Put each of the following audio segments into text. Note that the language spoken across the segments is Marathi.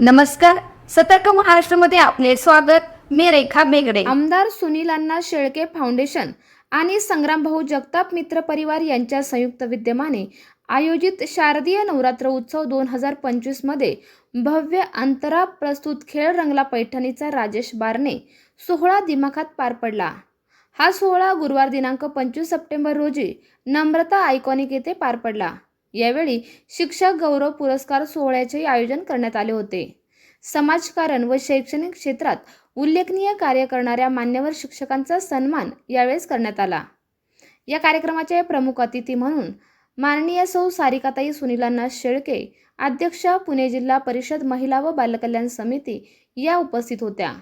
नमस्कार. सतर्क महाराष्ट्रामध्ये आपले स्वागत. मी रेखा बेगडे. आमदार सुनील अण्णा शेळके फाउंडेशन आणि संग्रामभाऊ जगताप मित्र परिवार यांच्या संयुक्त विद्यमाने आयोजित शारदीय नवरात्र उत्सव दोन हजार पंचवीसमध्ये भव्य अंतरा प्रस्तुत खेळ रंगला पैठणीचा राजेश बारणे सोहळा दिमाखात पार पडला. हा सोहळा गुरुवार दिनांक पंचवीस सप्टेंबर रोजी नम्रता आयकॉनिक येथे पार पडला. यावेळी शिक्षक गौरव पुरस्कार सोहळ्याचे आयोजन करण्यात आले होते. समाजकारण व शैक्षणिक क्षेत्रात उल्लेखनीय कार्य करणाऱ्या मान्यवर शिक्षकांचा सन्मान यावेळेस करण्यात आला. या कार्यक्रमाचे प्रमुख अतिथी म्हणून माननीय सौ सारिकाताई सुनीलांना शेळके अध्यक्षा पुणे जिल्हा परिषद महिला व बालकल्याण समिती या उपस्थित होत्या.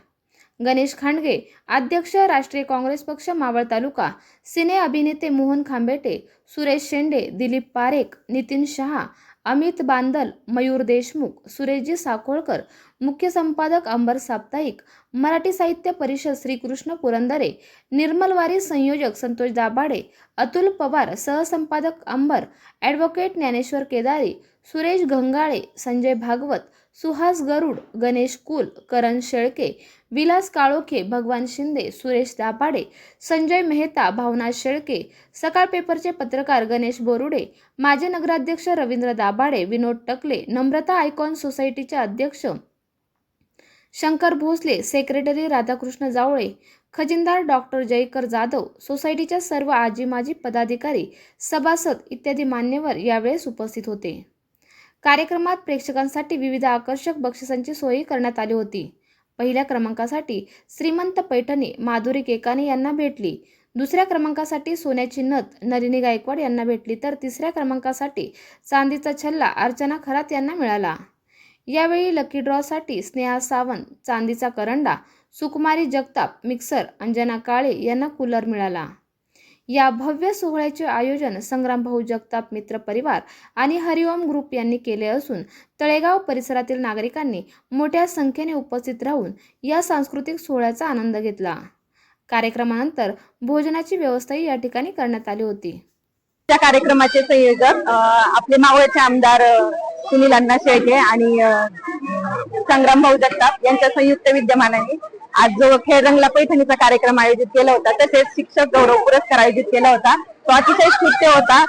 गणेश खांडगे अध्यक्ष राष्ट्रीय काँग्रेस पक्ष मावळ तालुका. सिने अभिनेते मोहन खांबेटे सुरेश शेंडे दिलीप पारेख नितीन शहा अमित बांदल मयूर देशमुख सुरेशजी साकोळकर मुख्य संपादक अंबर साप्ताहिक मराठी साहित्य परिषद श्रीकृष्ण पुरंदरे निर्मलवारी संयोजक संतोष दाभाडे अतुल पवार सहसंपादक अंबर ॲडव्होकेट ज्ञानेश्वर केदारी सुरेश गंगाळे संजय भागवत सुहास गरुड गणेश कुल करण शेळके विलास काळोखे भगवान शिंदे सुरेश दाभाडे संजय मेहता भावना शेळके सकाळ पेपरचे पत्रकार गणेश बोरुडे माजी नगराध्यक्ष रवींद्र दाभाडे विनोद टकले नम्रता आयकॉन सोसायटीचे अध्यक्ष शंकर भोसले सेक्रेटरी राधाकृष्ण जावळे खजिनदार डॉक्टर जयकर जाधव सोसायटीच्या सर्व आजी माजी पदाधिकारी सभासद इत्यादी मान्यवर यावेळेस उपस्थित होते. कार्यक्रमात प्रेक्षकांसाठी विविध आकर्षक बक्षिसांची सोयी करण्यात आली होती. पहिल्या क्रमांकासाठी श्रीमंत पैठणी माधुरी केकाने यांना भेटली. दुसऱ्या क्रमांकासाठी सोन्याची नथ नलिनी गायकवाड यांना भेटली तर तिसऱ्या क्रमांकासाठी चांदीचा छल्ला अर्चना खरात यांना मिळाला. यावेळी लकी ड्रॉसाठी स्नेहा सावंत चांदीचा करंडा सुकुमारी जगताप मिक्सर अंजना काळे यांना कूलर मिळाला. या भव्य सोहळ्याचे आयोजन संग्रामभाऊ जगताप मित्र परिवार आणि हरिओम ग्रुप यांनी केले असून तळेगाव परिसरातील नागरिकांनी मोठ्या संख्येने उपस्थित राहून या सांस्कृतिक सोहळ्याचा आनंद घेतला. कार्यक्रमानंतर भोजनाची व्यवस्थाही या ठिकाणी करण्यात आली होती. त्या कार्यक्रमाचे संयोजक आपले मावळचे आमदार सुनील अण्णा शेळके आणि संग्राम भाऊ जगताप यांच्या संयुक्त विद्यमानाने आज जो खेळ रंगला पैठणीचा कार्यक्रम आयोजित केला होता तसेच शिक्षक गौरव पुरस्कार आयोजित केला होता. तो अतिशय स्तुत्य होता.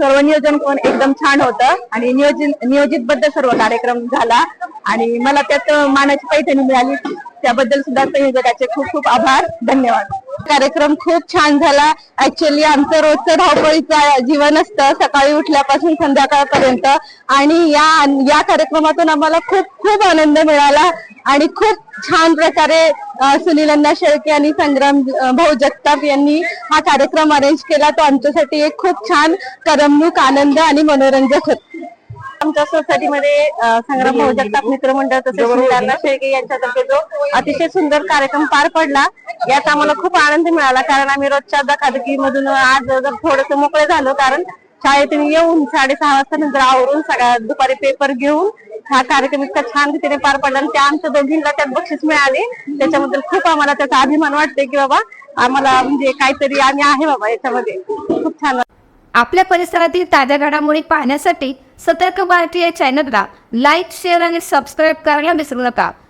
सर्व नियोजन पण एकदम छान होतं आणि नियोजन नियोजितबद्ध सर्व कार्यक्रम झाला. आणि मला त्यात मानाची पैठणी मिळाली. त्याबद्दल सुद्धा संयोजकाचे खूप खूप आभार. धन्यवाद. कार्यक्रम खूप छान झाला. ऍक्च्युअली आमचं रोजचं धावपळीचं जीवन असतं. सकाळी उठल्यापासून संध्याकाळपर्यंत. आणि या या कार्यक्रमातून आम्हाला खूप खूप आनंद मिळाला. आणि खूप छान प्रकारे अं, सुनील अण्णा शेळके आणि संग्राम भाऊ जगताप यांनी हा कार्यक्रम अरेंज केला. तो आमच्यासाठी एक खूप छान करमणूक आनंद आणि मनोरंजक होत. आमच्या सोसायटीमध्ये संग्राम भाऊ जगताप मित्रमंडळ तसेच सुनील अण्णा शेळके यांच्यातर्फे जो अतिशय सुंदर कार्यक्रम पार पडला. याचा आम्हाला खूप आनंद मिळाला कारण आम्ही रोजच्या धकाधकीमधून आज जर थोडस मोकळे झालो कारण शाळेतून येऊन साडेसहा वाजता नंतर आवरून सगळ्या दुपारी पेपर घेऊन हा कार्यक्रम इतका छान रीतीने पार पडला आणि त्या आमच्या दोघींना त्यात बक्षीस मिळाले. त्याच्याबद्दल खूप आम्हाला त्याचा अभिमान वाटते की बाबा आम्हाला म्हणजे काहीतरी आम्ही आहे बाबा याच्यामध्ये. खूप छान आपल्या परिसरातील ताज्या घडामोडी पाहण्यासाठी सतर्क भारतीय चॅनलला लाईक शेअर आणि सबस्क्राईब करायला विसरू नका.